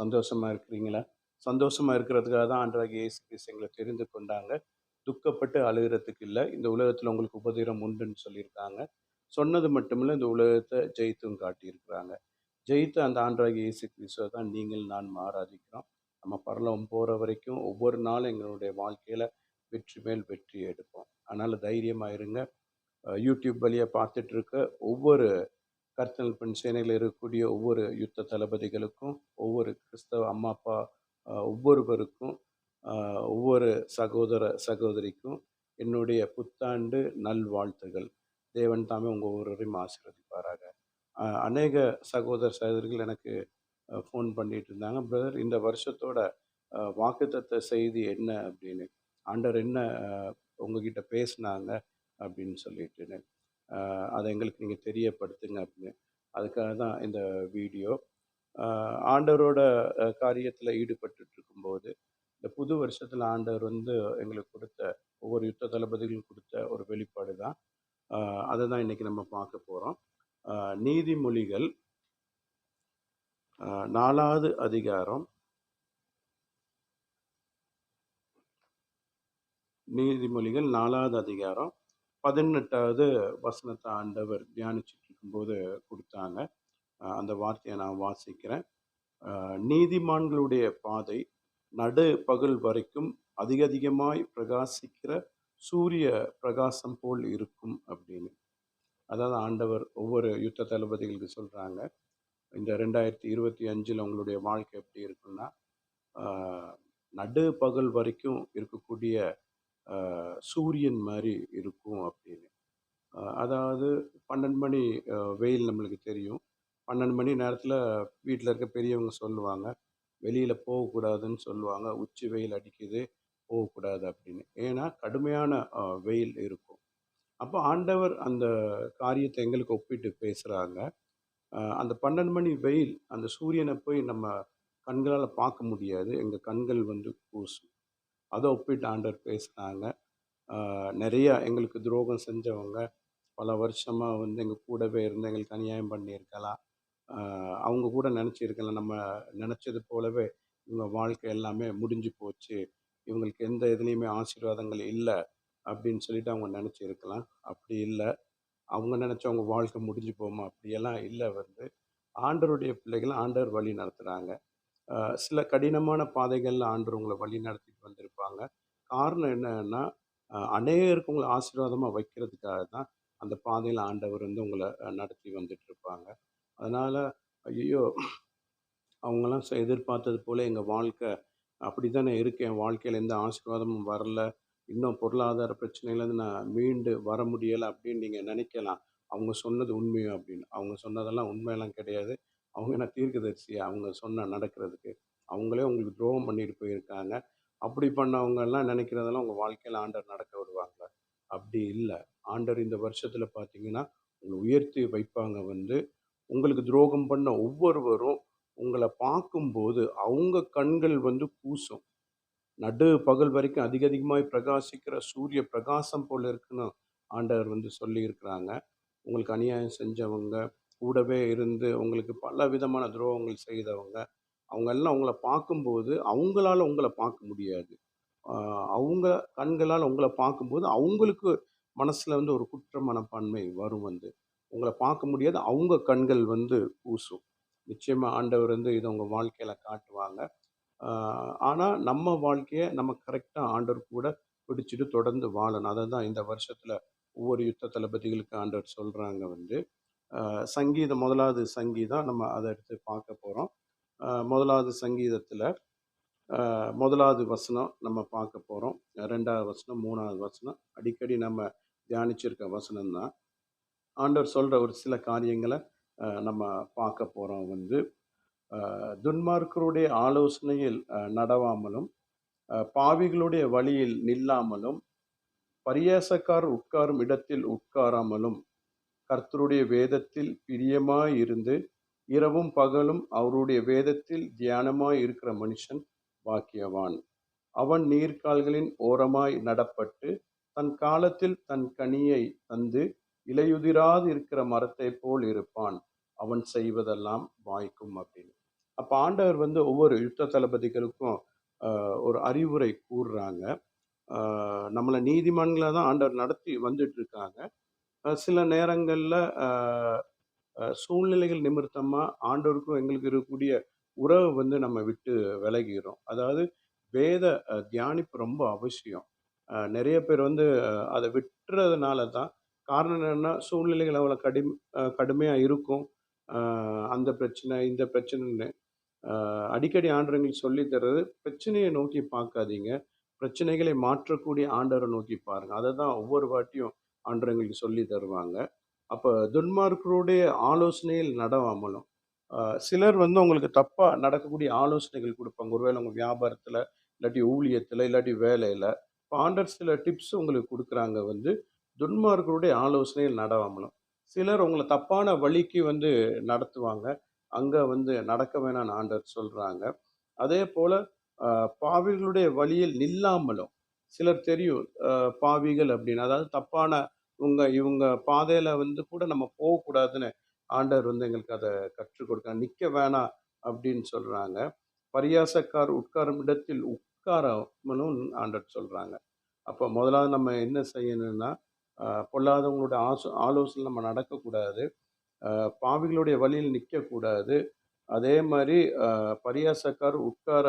சந்தோஷமாக இருக்கிறீங்களா? சந்தோஷமாக இருக்கிறதுக்காக தான் ஆண்டராக இயேசு கிறிஸ்து எங்களை தெரிந்து கொண்டாங்க. துக்கப்பட்டு அழுகுறதுக்கு இல்லை இந்த உலகத்தில் உங்களுக்கு உபதிரம் உண்டுன்னு சொல்லியிருக்காங்க. சொன்னது மட்டுமில்லை இந்த உலகத்தை ஜெயித்தும் காட்டியிருக்கிறாங்க. ஜெயித்த அந்த ஆண்டராக இயேசு கிறிஸ்துவை தான் நீங்கள் நான் ஆராதிக்கிறோம். நம்ம பரலம் போகிற வரைக்கும் ஒவ்வொரு நாளும் எங்களுடைய வாழ்க்கையில் வெற்றி மேல் வெற்றி எடுப்போம். அதனால் தைரியமாக இருங்க. யூடியூப் வழியாக பார்த்துட்ருக்க ஒவ்வொரு கர்த்தல் பெண் சேனையில் இருக்கக்கூடிய ஒவ்வொரு யுத்த தளபதிகளுக்கும், ஒவ்வொரு கிறிஸ்தவ அம்மா, அப்பா ஒவ்வொருவருக்கும், ஒவ்வொரு சகோதர, சகோதரிக்கும் என்னுடைய புத்தாண்டு நல்வாழ்த்துகள். தேவன் தாமே உங்கள் ஒவ்வொருவரையும் ஆசீர்வதிப்பாராக. அநேக சகோதர, சகோதரிகள் எனக்கு ஃபோன் பண்ணிட்டு இருந்தாங்க. பிரதர் இந்த வருஷத்தோட அ வாக்குத்தத்த செய்தி என்ன அப்படின்னு. ஆண்டர் என்ன உங்ககிட்ட பேசினாங்க அப்படின்னு சொல்லிட்டுன்னு. அதை எங்களுக்கு நீங்கள் தெரியப்படுத்துங்க அப்படின்னு. அதுக்காக தான் இந்த வீடியோ. ஆண்டவரோட காரியத்தில் காரியத்துல இருக்கும்போது, இந்த புது வருஷத்தில் ஆண்டவர் வந்து எங்களுக்கு கொடுத்த ஒவ்வொரு யுத்த தளபதிகளுக்கும் கொடுத்த ஒரு வெளிப்பாடு தான். அதை தான் இன்னைக்கு நம்ம பார்க்க போகிறோம் நீதிமொழிகள் நாலாவது அதிகாரம் நீதிமொழிகள் நாலாவது அதிகாரம் பதினெட்டாவது வசனத்தை ஆண்டவர் தியானிச்சுட்டு இருக்கும்போது கொடுத்தாங்க அந்த வார்த்தையை நான் வாசிக்கிறேன். நீதிமான்களுடைய பாதை நடு பகல் வரைக்கும் அதிக அதிகமாய் பிரகாசிக்கிற சூரிய பிரகாசம் போல் இருக்கும் அப்படின்னு. அதாவது ஆண்டவர் ஒவ்வொரு யுத்த தளபதிகளுக்கு சொல்கிறாங்க இந்த 2025ல உங்களுடைய வாழ்க்கை எப்படி இருக்கும்னா, நடு பகல் வரைக்கும் இருக்கக்கூடிய சூரியன் மாதிரி இருக்கும் அப்படின்னு. அதாவது 12 மணி வெயில் நம்மளுக்கு தெரியும். 12 மணி நேரத்தில் வீட்டில் இருக்க பெரியவங்க சொல்லுவாங்க. வெளியில் போகக்கூடாதுன்னு சொல்லுவாங்க. உச்சி வெயில் அடிக்குது, போகக்கூடாது அப்படின்னு. ஏன்னா கடுமையான வெயில் இருக்கும். அப்போ ஆண்டவர் அந்த காரியத்தை எங்களுக்கு ஒப்பிட்டு பேசுகிறாங்க அந்த 12 மணி வெயில், அந்த சூரியனை போய் நம்ம கண்களால் பார்க்க முடியாது. எங்கள் கண்கள் வந்து கூசும். அதை ஒப்பிட்டு ஆண்டவர் பேசுனாங்க. நிறையா எங்களுக்கு துரோகம் செஞ்சவங்க, பல வருஷமாக வந்து எங்கள் கூடவே இருந்து எங்களுக்கு அநியாயம் பண்ணியிருக்கலாம். அவங்க கூட நினச்சிருக்கலாம் நம்ம நினச்சது போலவே இவங்க வாழ்க்கை எல்லாமே முடிஞ்சு போச்சு. இவங்களுக்கு எந்த இதுலேயுமே ஆசீர்வாதங்கள் இல்லை அப்படின்னு சொல்லிட்டு அவங்க நினச்சிருக்கலாம் அப்படி இல்லை அவங்க நினச்சவங்க வாழ்க்கை முடிஞ்சு போமா அப்படியெல்லாம் இல்லை வந்து. ஆண்டவருடைய பிள்ளைகளும் ஆண்டவர் வழி நடத்துகிறாங்க சில கடினமான பாதைகளில் ஆண்டவர் உங்களை வழி நடத்திட்டு வந்திருப்பாங்க. காரணம் என்னன்னா, அநேகருக்கு உங்களை ஆசீர்வாதமாக வைக்கிறதுக்காக தான் அந்த பாதையில் ஆண்டவர் வந்து உங்களை நடத்தி வந்துட்டு இருப்பாங்க. அதனால் ஐயோ அவங்களாம் எதிர்பார்த்தது போல் எங்கள் வாழ்க்கை அப்படி தானே என் வாழ்க்கையில் எந்த ஆசீர்வாதமும் வரல. இன்னும் பொருளாதார பிரச்சனையிலேருந்து நான் மீண்டு வர முடியலை அப்படின்னு நீங்கள் நினைக்கலாம் அவங்க சொன்னது உண்மையோ அப்படின்னு. அவங்க சொன்னதெல்லாம் உண்மையெல்லாம் கிடையாது. அவங்க என்ன தீர்க்கதரிசி அவங்க சொன்ன நடக்கிறதுக்கு. அவங்களே உங்களுக்கு துரோகம் பண்ணிட்டு போயிருக்காங்க. அப்படி பண்ணவங்கெல்லாம் நினைக்கிறதெல்லாம் உங்கள் வாழ்க்கையில் ஆண்டர் நடக்க விடுவாங்களா? அப்படி இல்லை ஆண்டர் இந்த வருஷத்தில் பார்த்தீங்கன்னா, உங்களை உயர்த்தி வைப்பாங்க வந்து. உங்களுக்கு துரோகம் பண்ண ஒவ்வொருவரும் உங்களை பார்க்கும்போது, அவங்க கண்கள் வந்து பூசும் நடு பகல் வரைக்கும் அதிக அதிகமாக பிரகாசிக்கிற சூரிய பிரகாசம் போல் இருக்குன்னு ஆண்டவர் வந்து சொல்லியிருக்கிறாங்க. உங்களுக்கு அநியாயம் செஞ்சவங்க, கூடவே இருந்து உங்களுக்கு பல விதமான துரோகங்கள் செய்தவங்க, அவங்க எல்லாம் உங்களை பார்க்கும்போது, அவங்களால உங்களை பார்க்க முடியாது. அவங்க கண்களால் உங்களை பார்க்கும்போது, அவங்களுக்கு மனசில் வந்து ஒரு குற்ற மனப்பான்மை வரும் வந்து. உங்களை பார்க்க முடியாது. அவங்க கண்கள் வந்து கூசும். நிச்சயமாக ஆண்டவர் வந்து இதை உங்கள் வாழ்க்கையில் காட்டுவாங்க. ஆனால் நம்ம வாழ்க்கையை நம்ம கரெக்டாக ஆண்டவர் கூட பிடிச்சிட்டு தொடர்ந்து வாழணும். அதை தான் இந்த வருஷத்தில் ஒவ்வொரு யுத்த தளபதிகளுக்கு ஆண்டவர் சொல்கிறாங்க வந்து. சங்கீதம் முதலாவது சங்கீதம் நம்ம அதை எடுத்து பார்க்க போகிறோம் முதலாவது சங்கீதத்தில் முதலாவது வசனம் நம்ம பார்க்க போகிறோம் ரெண்டாவது வசனம், மூணாவது வசனம் அடிக்கடி நம்ம தியானிச்சிருக்க வசனம் தான். ஆண்டவர் சொல்கிற ஒரு சில காரியங்களை நம்ம பார்க்க போகிறோம் வந்து. துன்மார்க்கருடைய ஆலோசனையில் நடவாமலும், பாவிகளுடைய வழியில் நில்லாமலும், பரியாசக்கார் உட்காரும் இடத்தில் உட்காராமலும், கர்த்தருடைய வேதத்தில் பிரியமாய் இருந்து, இரவும் பகலும் அவருடைய வேதத்தில் தியானமாய் இருக்கிற மனுஷன் பாக்கியவான். அவன் நீர்கால்களின் ஓரமாய் நடப்பட்டு, தன் காலத்தில் தன் கனியை தந்து, இலையுதிராது இருக்கிற மரத்தைப் போல் இருப்பான். அவன் செய்வதெல்லாம் வாய்க்கும் அப்படின்னு. அப்போ ஆண்டவர் வந்து ஒவ்வொரு யுத்த தளபதிகளுக்கும் ஒரு அறிவுரை கூறுறாங்க நம்மளை நீதிமன்றங்களை தான் ஆண்டவர் நடத்தி வந்துட்டு இருக்காங்க சில நேரங்களில் சூழ்நிலைகள் நிமித்தமாக ஆண்டோருக்கும் எங்களுக்கு இருக்கக்கூடிய உறவை வந்து நம்ம விட்டு விலகிறோம். அதாவது வேத அஹ், தியானிப்பு ரொம்ப அவசியம். அஹ், நிறைய பேர் வந்து அஹ், அதை விட்டுறதுனால தான் காரணம் என்னென்னா சூழ்நிலைகள் அவ்வளோ கடும் கடுமையாக இருக்கும். அஹ், அந்த பிரச்சனை இந்த பிரச்சனைன்னு. அஹ், அடிக்கடி ஆண்டவர்கள் சொல்லி தர்றது பிரச்சனையை நோக்கி பார்க்காதீங்க. பிரச்சனைகளை மாற்றக்கூடிய ஆண்டவரை நோக்கி பாருங்க. அதை தான் ஒவ்வொரு வாட்டியும் ஆண்டவங்களுக்கு சொல்லி தருவாங்க. அப்போ துன்மார்க்கருடைய ஆலோசனையில் நடவாமலும் சிலர் வந்து உங்களுக்கு தப்பாக நடக்கக்கூடிய ஆலோசனைகள் கொடுப்பாங்க. ஒருவேளை உங்கள் வியாபாரத்தில் இல்லாட்டி ஊழியத்தில் இல்லாட்டி வேலையில் இப்போ ஆண்டர் சில டிப்ஸ் உங்களுக்கு கொடுக்குறாங்க வந்து துன்மார்க்கருடைய ஆலோசனையில் நடவாமலும் சிலர் உங்களை தப்பான வழிக்கு வந்து நடத்துவாங்க. அங்கே வந்து நடக்க வேணாம்னு ஆண்டர் சொல்கிறாங்க அதே போல் பாவிகளுடைய வழியில் நில்லாமலும் சிலர் தெரியும் பாவிகள் அப்படின்னு. அதாவது தப்பான இவங்க இவங்க பாதையில வந்து கூட நம்ம போகக்கூடாதுன்னு ஆண்டவர் வந்து எங்களுக்கு அதை கற்றுக் கொடுக்க நிற்க வேணாம் அப்படின்னு சொல்றாங்க. பரியாசக்கார் உட்காரும் இடத்தில் உட்காரமனும் ஆண்டவர் சொல்றாங்க. அப்போ முதலாவது நம்ம என்ன செய்யணும்னா பொல்லாதவங்களோட ஆசோ ஆலோசனை நம்ம நடக்கக்கூடாது. பாவிகளுடைய வழியில் நிற்கக்கூடாது அதே மாதிரி பரியாசக்கார் உட்கார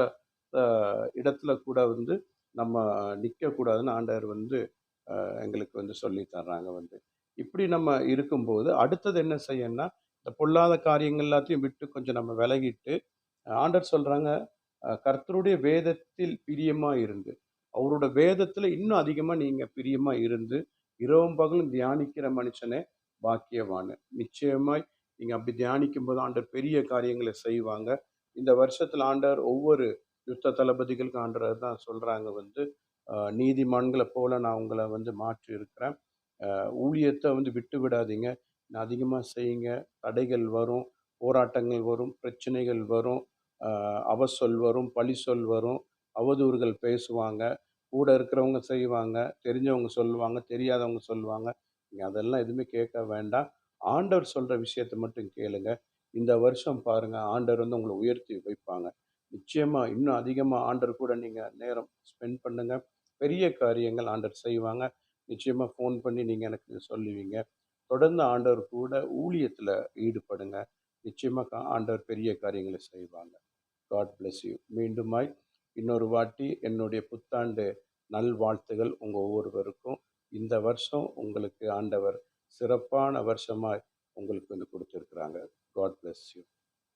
இடத்துல கூட வந்து நம்ம நிற்கக்கூடாதுன்னு ஆண்டவர் வந்து எங்களுக்கு வந்து சொல்லி தர்றாங்க வந்து. இப்படி நம்ம இருக்கும்போது அடுத்தது என்ன செய்யணும்னா இந்த பொல்லாத காரியங்கள் எல்லாத்தையும் விட்டு கொஞ்சம் நம்ம விலகிட்டு ஆண்டர் சொல்கிறாங்க கர்த்தருடைய வேதத்தில் பிரியமாக இருந்து. அவரோட வேதத்தில் இன்னும் அதிகமாக நீங்கள் பிரியமாக இருந்து இரவும் பகலும் தியானிக்கிற மனுஷனே பாக்கியவான். நிச்சயமாய் நீங்கள் அப்படி தியானிக்கும் போது ஆண்டர் பெரிய காரியங்களை செய்வாங்க. இந்த வருஷத்தில் ஆண்டர் ஒவ்வொரு யுத்த தளபதிகளுக்கு ஆண்டர் தான் சொல்கிறாங்க வந்து நீதிமான்களை போல நான் உங்களை வந்து மாற்றி இருக்கிறேன் ஊழியத்தை வந்து விட்டு விடாதீங்க. அதிகமாக செய்யுங்க. தடைகள் வரும். போராட்டங்கள் வரும். பிரச்சனைகள் வரும். அவசொல் வரும். பழி சொல் வரும். அவதூறுகள் பேசுவாங்க. கூட இருக்கிறவங்க செய்வாங்க. தெரிஞ்சவங்க சொல்லுவாங்க. தெரியாதவங்க சொல்லுவாங்க. நீங்கள் அதெல்லாம் எதுவுமே கேட்க வேண்டாம். ஆண்டவர் சொல்கிற விஷயத்தை மட்டும் கேளுங்க. இந்த வருஷம் பாருங்கள் ஆண்டவர் வந்து உங்களை உயர்த்தி வைப்பாங்க. நிச்சயமாக இன்னும் அதிகமாக ஆண்டர் கூட நீங்கள் நேரம் ஸ்பெண்ட் பண்ணுங்கள் பெரிய காரியங்கள் ஆண்டவர் செய்வாங்க. நிச்சயமாக ஃபோன் பண்ணி நீங்கள் எனக்கு சொல்லுவீங்க. தொடர்ந்து ஆண்டவர் கூட ஊழியத்தில் ஈடுபடுங்க. நிச்சயமாக கா- ஆண்டவர் பெரிய காரியங்களை செய்வாங்க. காட் பிளஸ் யூ மீண்டுமாய் இன்னொரு வாட்டி என்னுடைய புத்தாண்டு நல்வாழ்த்துகள் உங்கள் ஒவ்வொருவருக்கும். இந்த வருஷம் உங்களுக்கு ஆண்டவர் சிறப்பான வருஷமாய் உங்களுக்கு வந்து கொடுத்துருக்குறாங்க. God bless you